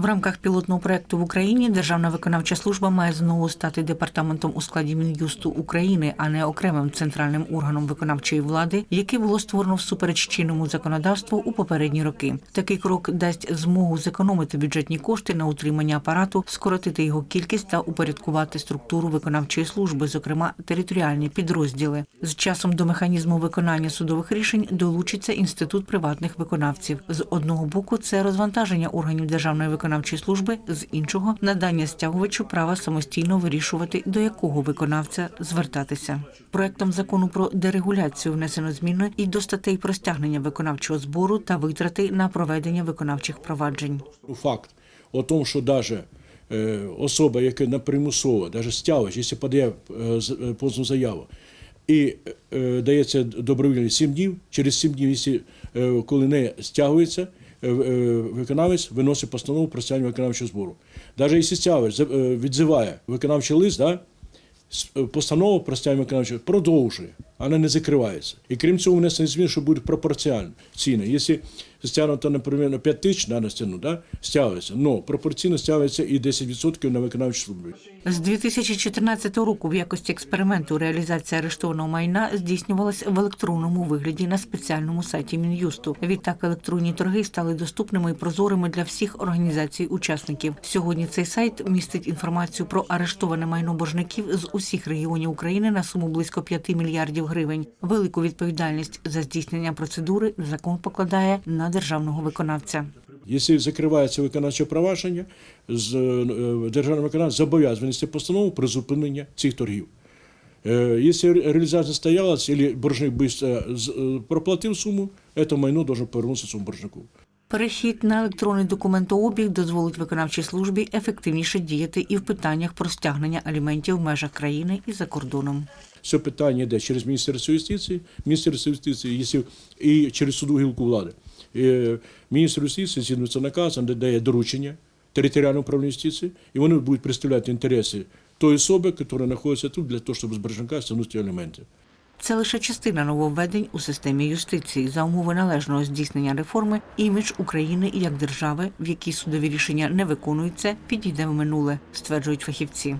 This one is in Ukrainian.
В рамках пілотного проекту в Україні Державна виконавча служба має знову стати департаментом у складі Мін'юсту України, а не окремим центральним органом виконавчої влади, яке було створено всупереч чинному законодавству у попередні роки. Такий крок дасть змогу зекономити бюджетні кошти на утримання апарату, скоротити його кількість та упорядкувати структуру виконавчої служби, зокрема територіальні підрозділи. З часом до механізму виконання судових рішень долучиться інститут приватних виконавців. З одного боку, це розвантаження органів державної виконавчої служби, з іншого надання стягувачу права самостійно вирішувати, до якого виконавця звертатися. Проектом закону про дерегуляцію внесено зміни і до статей про стягнення виконавчого збору та витрати на проведення виконавчих проваджень. Факт о том, що навіть е, особа, яка на примусово, навіть стягувач, якщо подає е, е, позовну заяву, і дається добровільно 7 днів, через 7 днів, коли не стягується, виконавець виносить постанову про стягнення виконавчого збору. Навіть якщо стягувач е, відзиває виконавчий лист, да, е, постанова про стягнення виконавчого продовжує, вона не закривається. І крім цього, внесені зміни, що будуть пропорціальні ціни. Якщо стягнуто, наприклад, на 5 тисяч на стягну, да, стягується, але пропорційно стягується і 10% на виконавчу службу. З 2014 року в якості експерименту реалізація арештованого майна здійснювалась в електронному вигляді на спеціальному сайті Мін'юсту. Відтак електронні торги стали доступними і прозорими для всіх організацій-учасників. Сьогодні цей сайт містить інформацію про арештоване майно боржників з усіх регіонів України на суму близько 5 мільярдів гривень. Велику відповідальність за здійснення процедури закон покладає на державного виконавця. Якщо закривається виконавче провадження, е, державний виконавець зобов'язаний винести постанову про зупинення цих торгів. Е, Якщо реалізація стоялась, або боржник е, проплатив суму, це майно має повернутися цьому боржнику. Перехід на електронний документообіг дозволить виконавчій службі ефективніше діяти і в питаннях про стягнення аліментів в межах країни і за кордоном. Це питання йде через Міністерство юстиції, Міністерство юстиції і через суду гілку влади. Міністр юстиції згідно наказом дає доручення територіальному управлінню юстиції, і вони будуть представляти інтереси тої особи, яка знаходиться тут, для того, щоб з боржника стягнути елементи. Це лише частина нововведень у системі юстиції за умови належного здійснення реформи. Імідж України як держави, в якій судові рішення не виконуються, підійде в минуле, стверджують фахівці.